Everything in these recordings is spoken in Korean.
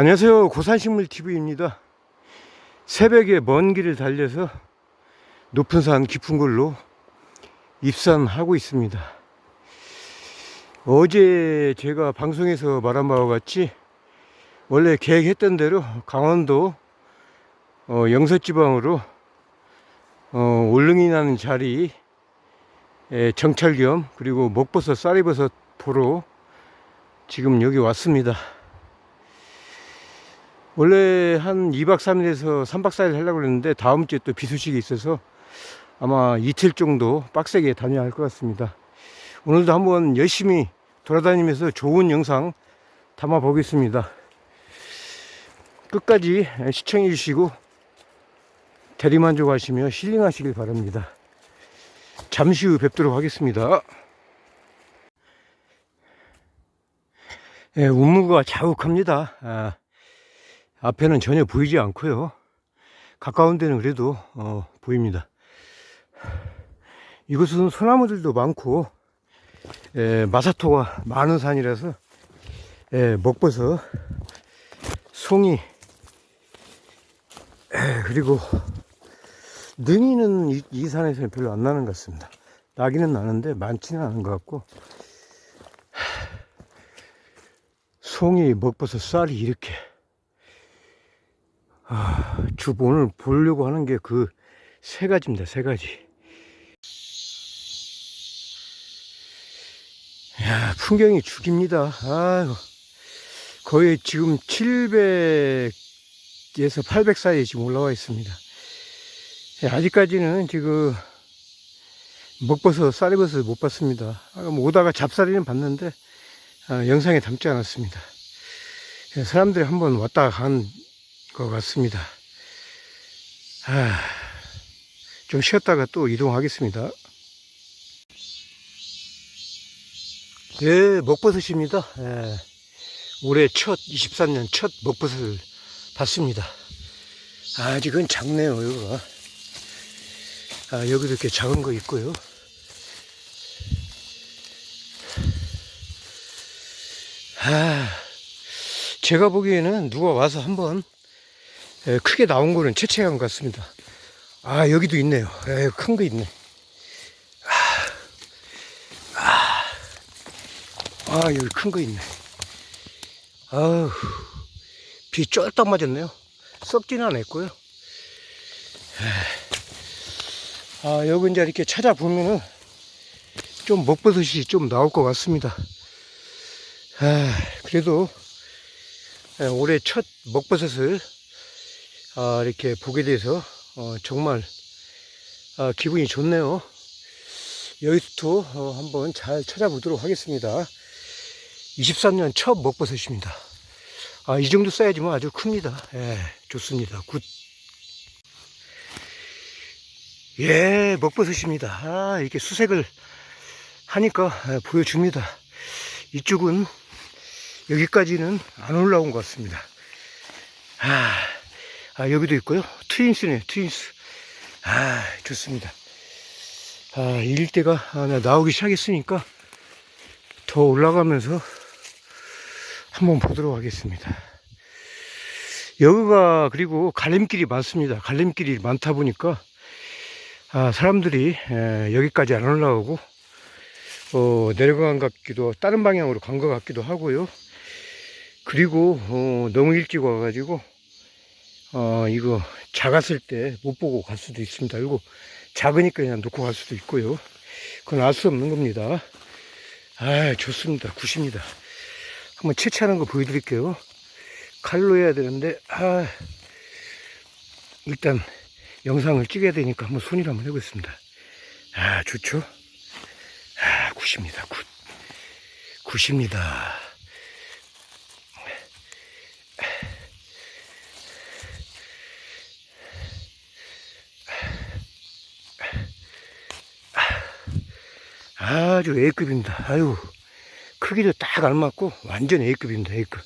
안녕하세요. 고산식물TV입니다. 새벽에 먼 길을 달려서 높은 산 깊은 곳로 입산하고 있습니다. 어제 제가 방송에서 말한 바와 같이 원래 계획했던 대로 강원도 어, 영서지방으로 어, 올릉이 나는 자리 에 정찰 겸 그리고 먹버섯 쌀이버섯 보러 지금 여기 왔습니다. 원래 한 2박 3일에서 3박 4일 하려고 그랬는데 다음 주에 또 비 소식이 있어서 아마 이틀 정도 빡세게 다녀야 할 것 같습니다. 오늘도 한번 열심히 돌아다니면서 좋은 영상 담아 보겠습니다. 끝까지 시청해 주시고 대리만족하시며 힐링하시길 바랍니다. 잠시 후 뵙도록 하겠습니다. 예, 운무가 자욱합니다. 아, 앞에는 전혀 보이지 않고요. 가까운 데는 그래도 어, 보입니다. 이곳은 소나무들도 많고 에, 마사토가 많은 산이라서 에, 먹버섯, 송이 에, 그리고 능이는 이, 이 산에서는 별로 안 나는 것 같습니다. 나기는 나는데 많지는 않은 것 같고 송이, 먹버섯, 쌀이 이렇게 아, 주 오늘 보려고 하는 게 그 세 가지입니다. 세 가지. 야, 풍경이 죽입니다. 아유, 거의 지금 700에서 800 사이에 지금 올라와 있습니다. 예, 아직까지는 지금 먹버섯, 쌀이버섯 못 봤습니다. 아, 뭐 오다가 잡사리는 봤는데 아, 영상에 담지 않았습니다. 예, 사람들이 한번 왔다 간 것 같습니다. 아, 좀 쉬었다가 또 이동하겠습니다. 예, 먹버섯입니다. 예, 올해 첫, 23년 첫 먹버섯을 봤습니다. 아직은 작네요, 여기가. 아, 여기도 이렇게 작은 거 있고요. 아, 제가 보기에는 누가 와서 한번 예, 크게 나온 거는 채채한 것 같습니다. 아, 여기도 있네요. 예, 큰거 있네. 아, 아, 아, 여기 큰 거 있네. 아우, 비 쫄딱 맞았네요. 썩지는 않았고요. 예. 아, 여기 이제 이렇게 찾아보면은 좀 먹버섯이 좀 나올 것 같습니다. 아, 그래도 예, 올해 첫 먹버섯을 아, 이렇게 보게 돼서 어, 정말 아, 기분이 좋네요. 여기서도 어, 한번 잘 찾아보도록 하겠습니다. 23년 첫 먹버섯입니다. 아, 이 정도 사이즈면 아주 큽니다. 예, 좋습니다. 굿. 예, 먹버섯입니다. 아, 이렇게 수색을 하니까 예, 보여줍니다. 이쪽은 여기까지는 안 올라온 것 같습니다. 아, 아, 여기도 있고요. 트윈스네, 트윈스. 아, 좋습니다. 아, 이 일대가 나오기 시작했으니까 더 올라가면서 한번 보도록 하겠습니다. 여기가 그리고 갈림길이 많습니다. 갈림길이 많다 보니까 아, 사람들이 에, 여기까지 안 올라오고 어, 내려간 것 같기도 다른 방향으로 간 것 같기도 하고요. 그리고 어, 너무 일찍 와가지고 어, 이거 작았을 때 못 보고 갈 수도 있습니다. 이거 작으니까 그냥 놓고 갈 수도 있고요. 그건 알 수 없는 겁니다. 아, 좋습니다. 굿입니다. 한번 채취하는 거 보여드릴게요. 칼로 해야 되는데, 아, 일단 영상을 찍어야 되니까 한번 손이라 한번 해보겠습니다. 아, 좋죠? 아, 굿입니다. 굿. 굿입니다. 아주 A급입니다. 아유, 크기도 딱 알맞고 완전 A급입니다. A급.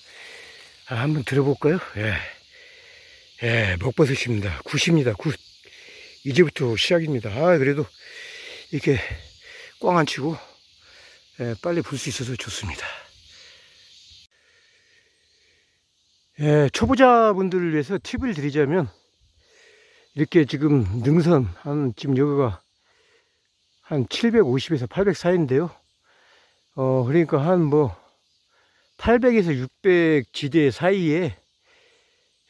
아, 한번 들어볼까요? 예. 예, 먹버섯입니다. 굿입니다. 굿. 이제부터 시작입니다. 아, 그래도 이렇게 꽝 안 치고 예, 빨리 불수 있어서 좋습니다. 예, 초보자분들을 위해서 팁을 드리자면 이렇게 지금 능선 한 지금 여기가 한 750에서 800 사이인데요. 어 그러니까 한 뭐 800에서 600 지대 사이에 예,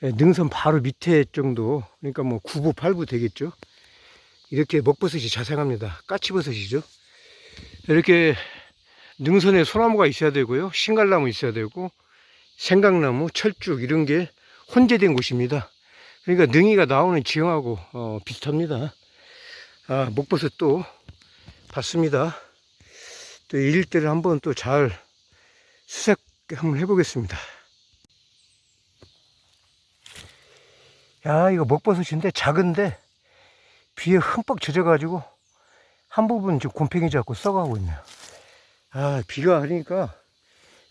능선 바로 밑에 정도 그러니까 뭐 9부 8부 되겠죠. 이렇게 먹버섯이 자생합니다. 까치버섯이죠. 이렇게 능선에 소나무가 있어야 되고요. 신갈나무 있어야 되고 생강나무, 철쭉 이런 게 혼재된 곳입니다. 그러니까 능이가 나오는 지형하고 어, 비슷합니다. 아, 목버섯 또 봤습니다. 또이 일대를 한번 또 잘 수색 한번 해보겠습니다. 야, 이거 먹버섯인데 작은데 비에 흠뻑 젖어가지고 한 부분 지금 곰팡이 잡고 썩어가고 있네요. 아, 비가 그러니까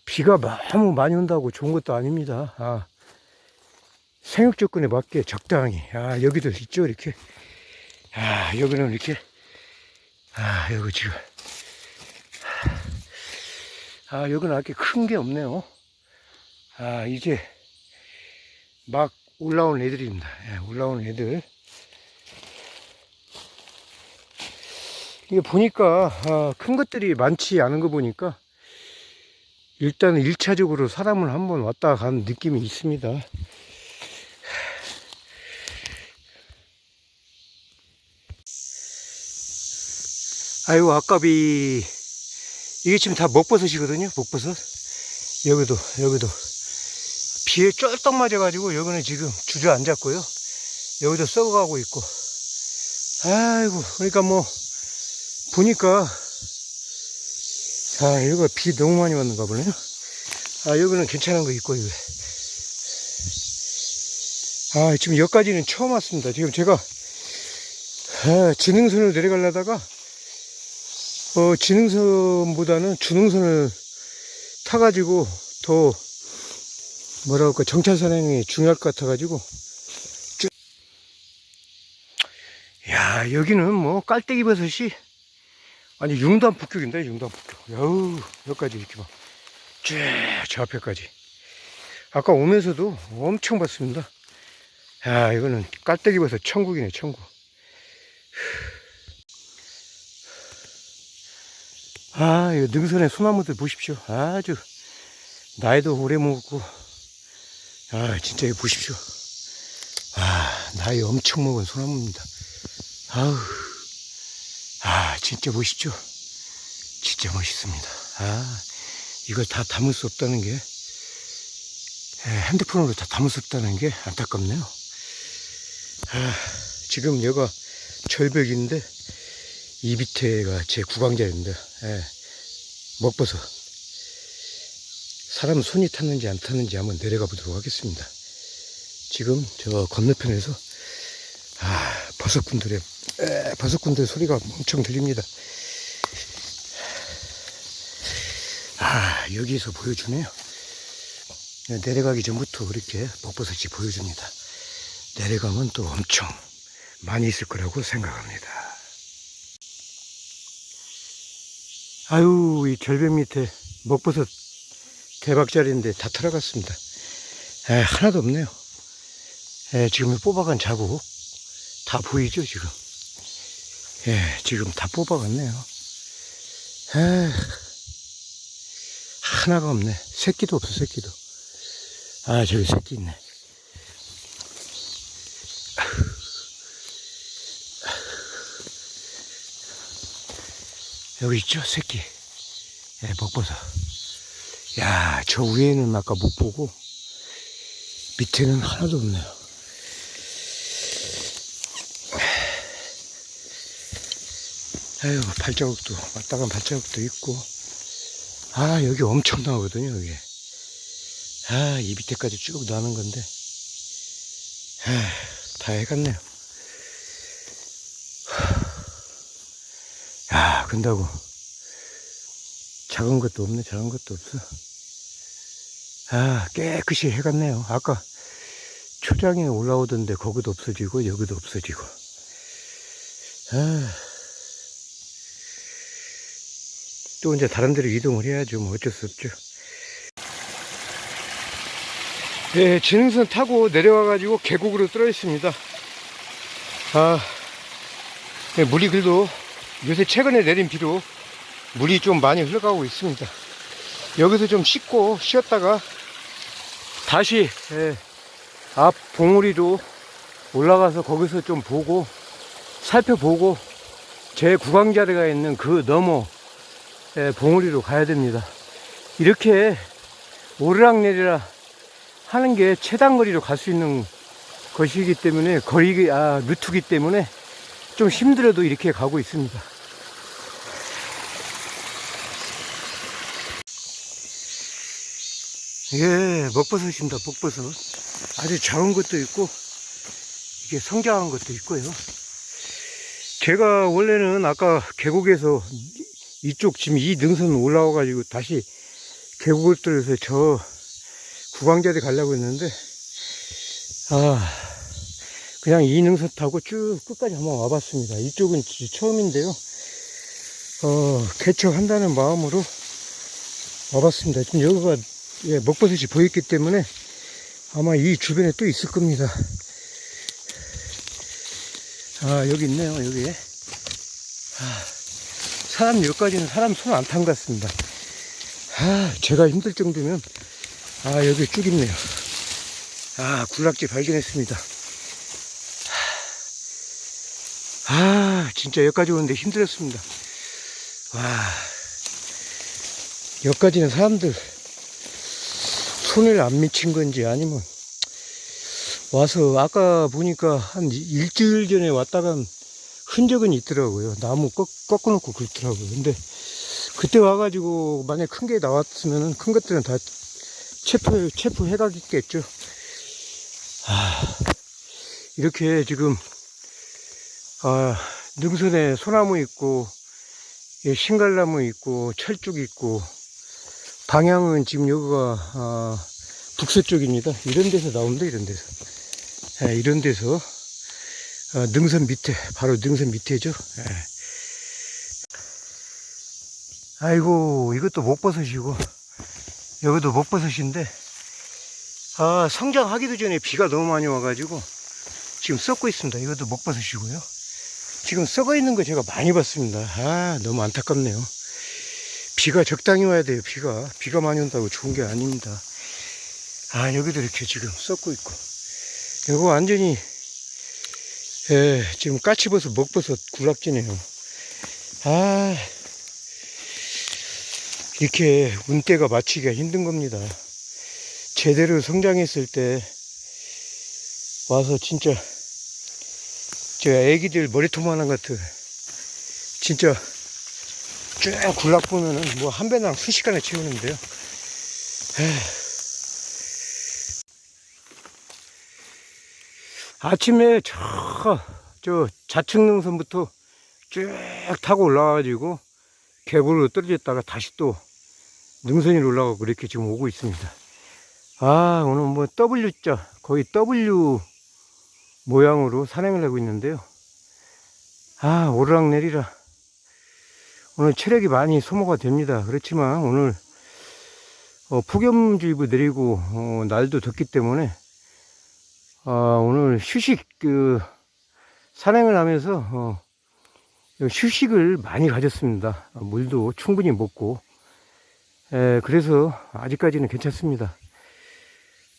비가 너무 많이 온다고 좋은 것도 아닙니다. 아, 생육 조건에 맞게 적당히. 아, 여기도 있죠, 이렇게. 아, 여기는 이렇게. 아, 여기 지금. 아, 여기는 이렇게 큰 게 없네요. 아, 이제 막 올라온 애들입니다. 예, 올라온 애들. 이게 보니까, 아, 큰 것들이 많지 않은 거 보니까, 일단은 일차적으로 사람을 한번 왔다 간 느낌이 있습니다. 아이고, 아까비. 이게 지금 다 먹버섯이거든요, 먹버섯. 여기도, 여기도. 비에 쫄딱 맞아가지고, 여기는 지금 주저앉았고요. 여기도 썩어가고 있고. 아이고, 그러니까 뭐, 보니까, 아, 여기가 비 너무 많이 왔는가 보네요. 아, 여기는 괜찮은 거 있고, 이거. 아, 지금 여기까지는 처음 왔습니다. 지금 제가, 아, 지능선으로 내려가려다가, 어, 지능선보다는 주능선을 타가지고 더, 뭐라 그럴까, 정찰 산행이 중요할 것 같아가지고, 쭉. 야, 여기는 뭐, 깔때기 버섯이, 아니 융단 북극인데 융단 북극 여우 여기까지 이렇게 봐. 쭉저 앞에까지. 아까 오면서도 엄청 봤습니다. 야 이거는 깔때기 버섯 천국이네 천국. 아 이거 능선의 소나무들 보십시오. 아주 나이도 오래 먹었고 아 진짜 이거 보십시오 아 나이 엄청 먹은 소나무입니다 아우 아, 진짜 멋있죠? 진짜 멋있습니다. 아, 이걸 다 담을 수 없다는 게, 에, 핸드폰으로 다 담을 수 없다는 게 안타깝네요. 아, 지금 여가 절벽인데, 이 밑에가 제 구강자입니다. 예, 먹버섯. 사람 손이 탔는지 안 탔는지 한번 내려가 보도록 하겠습니다. 지금 저 건너편에서, 아, 버섯꾼들의 에, 버섯꾼들 소리가 엄청 들립니다. 아, 여기서 보여주네요. 내려가기 전부터 그렇게 먹버섯이 보여줍니다. 내려가면 또 엄청 많이 있을 거라고 생각합니다. 아유, 이 절벽 밑에 먹버섯 대박자리인데 다 털어갔습니다. 에, 하나도 없네요. 에, 지금 뽑아간 자국 다 보이죠, 지금? 예, 지금 다 뽑아갔네요. 에 하나가 없네. 새끼도 없어, 새끼도. 아, 저기 새끼 있네. 여기 있죠, 새끼. 예, 먹버섯. 야, 저 위에는 아까 못 보고, 밑에는 하나도 없네요. 아유, 발자국도, 왔다 간 발자국도 있고. 아, 여기 엄청 나오거든요, 여기. 아, 이 밑에까지 쭉 나는 건데. 아, 다 해갔네요. 야, 근다고. 작은 것도 없네, 작은 것도 없어. 아, 깨끗이 해갔네요. 아까 초장에 올라오던데 거기도 없어지고, 여기도 없어지고. 아, 또 이제 다른 데로 이동을 해야죠. 뭐 어쩔 수 없죠. 예, 지능선 타고 내려와 가지고 계곡으로 떨어졌습니다. 아, 예, 물이 그래도 요새 최근에 내린 비로 물이 좀 많이 흘러가고 있습니다. 여기서 좀 씻고 쉬었다가 다시 예, 앞 봉우리로 올라가서 거기서 좀 보고 살펴보고 제 구강자리가 있는 그 너머 예, 봉우리로 가야 됩니다. 이렇게 오르락내리락 하는 게 최단 거리로 갈 수 있는 것이기 때문에 거리 아 루트기 때문에 좀 힘들어도 이렇게 가고 있습니다. 예, 먹버섯입니다. 먹버섯. 아주 작은 것도 있고 이게 성장한 것도 있고요. 제가 원래는 아까 계곡에서 이쪽 지금 이 능선 올라와 가지고 다시 계곡을 뚫어서 저 구강자리 가려고 했는데 아 그냥 이 능선 타고 쭉 끝까지 한번 와봤습니다. 이쪽은 처음인데요. 어 개척한다는 마음으로 와봤습니다. 지금 여기가 예, 먹버섯이 보였기 때문에 아마 이 주변에 또 있을 겁니다. 아 여기 있네요 여기. 아, 사람 여기까지는 사람 손 안 탄 것 같습니다. 아 제가 힘들 정도면 아 여기 쭉 있네요. 아 군락지 발견했습니다. 아 진짜 여기까지 오는데 힘들었습니다. 와 여기까지는 사람들 손을 안 미친 건지 아니면 와서 아까 보니까 한 일주일 전에 왔다간 흔적은 있더라고요. 나무 꺾, 꺾어놓고 그렇더라고요. 근데 그때 와가지고 만약 큰 게 나왔으면 큰 것들은 다 체포, 체포해가겠죠. 아, 이렇게 지금, 아, 능선에 소나무 있고, 예, 신갈나무 있고, 철쭉 있고, 방향은 지금 여기가, 아, 북서쪽입니다. 이런 데서 나옵니다, 이런 데서. 예, 이런 데서, 어, 능선 밑에, 바로 능선 밑에죠. 예. 아이고, 이것도 목버섯이고, 여기도 목버섯인데, 아, 성장하기도 전에 비가 너무 많이 와가지고, 지금 썩고 있습니다. 이것도 목버섯이고요. 지금 썩어 있는 거 제가 많이 봤습니다. 아, 너무 안타깝네요. 비가 적당히 와야 돼요, 비가. 비가 많이 온다고 좋은 게 아닙니다. 아, 여기도 이렇게 지금 썩고 있고. 이거 완전히, 예, 지금 까치버섯, 먹버섯 굴락지네요. 아, 이렇게 운때가 맞추기가 힘든 겁니다. 제대로 성장했을 때 와서 진짜 제가 애기들 머리통만한 같은 진짜 쭉 굴락 보면은 뭐 한 배당 순식간에 채우는데요. 아침에 저, 저 좌측 능선부터 쭉 타고 올라와가지고 계곡으로 떨어졌다가 다시 또 능선이 올라가고 그렇게 지금 오고 있습니다. 아, 오늘 뭐 W자, 거의 W 모양으로 산행을 하고 있는데요. 아, 오르락내리라. 오늘 체력이 많이 소모가 됩니다. 그렇지만 오늘 어, 폭염주의보 내리고 어, 날도 덥기 때문에 아, 오늘 휴식 그 산행을 하면서 어, 휴식을 많이 가졌습니다. 물도 충분히 먹고 에, 그래서 아직까지는 괜찮습니다.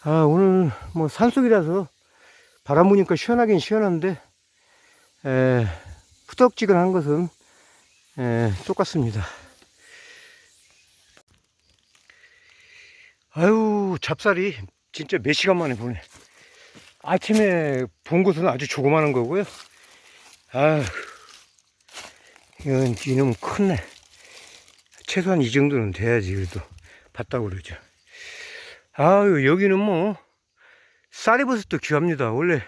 아, 오늘 뭐 산속이라서 바람 부니까 시원하긴 시원한데 에, 후덕지근한 것은 에, 똑같습니다. 아유 잡살이 진짜 몇 시간 만에 보네. 아침에 본 것은 아주 조그마한 거고요. 아휴 이건 이놈 컸네. 최소한 이 정도는 돼야지 그래도 봤다고 그러죠. 아유 여기는 뭐 쌀이 버섯도 귀합니다. 원래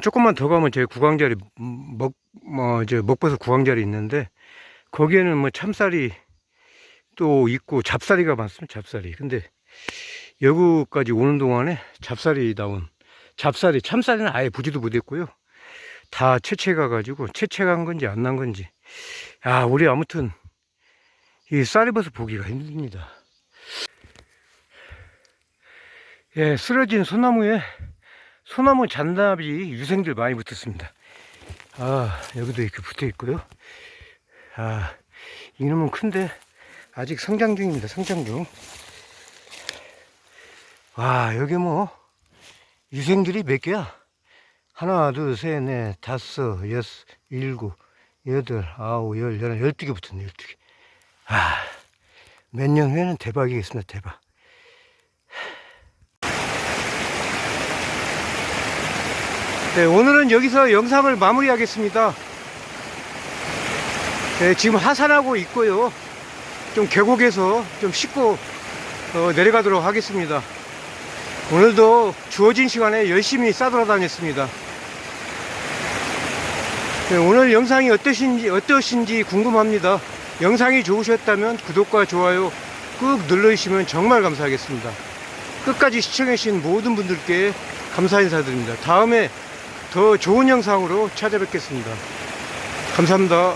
조금만 더 가면 제 구강자리 먹, 뭐, 이제 먹버섯 구강자리 있는데, 거기에는 뭐 참쌀이 또 있고, 잡쌀이가 많습니다, 잡쌀이. 근데, 여기까지 오는 동안에 잡쌀이 나온, 잡쌀이, 참쌀이는 아예 보지도 못했고요. 다 채채가 가지고 채채간 건지 안 난 건지. 야, 우리 아무튼 이 쌀이버섯 보기가 힘듭니다. 예, 쓰러진 소나무에 소나무 잔나비 유생들 많이 붙었습니다. 아, 여기도 이렇게 붙어 있고요. 아, 이놈은 큰데 아직 성장 중입니다. 성장 중. 와, 여기 뭐 유생들이 몇 개야? 하나, 둘, 셋, 넷, 다섯, 여섯, 일곱, 여덟, 아홉, 열, 열한, 열두 개 붙었네, 열두 개. 아, 몇 년 후에는 대박이겠습니다, 대박. 네, 오늘은 여기서 영상을 마무리하겠습니다. 네, 지금 하산하고 있고요. 좀 계곡에서 좀 씻고 어, 내려가도록 하겠습니다. 오늘도 주어진 시간에 열심히 싸돌아다녔습니다. 네, 오늘 영상이 어떠신지, 어떠신지 궁금합니다. 영상이 좋으셨다면 구독과 좋아요 꾹 눌러주시면 정말 감사하겠습니다. 끝까지 시청해주신 모든 분들께 감사 인사드립니다. 다음에 더 좋은 영상으로 찾아뵙겠습니다. 감사합니다.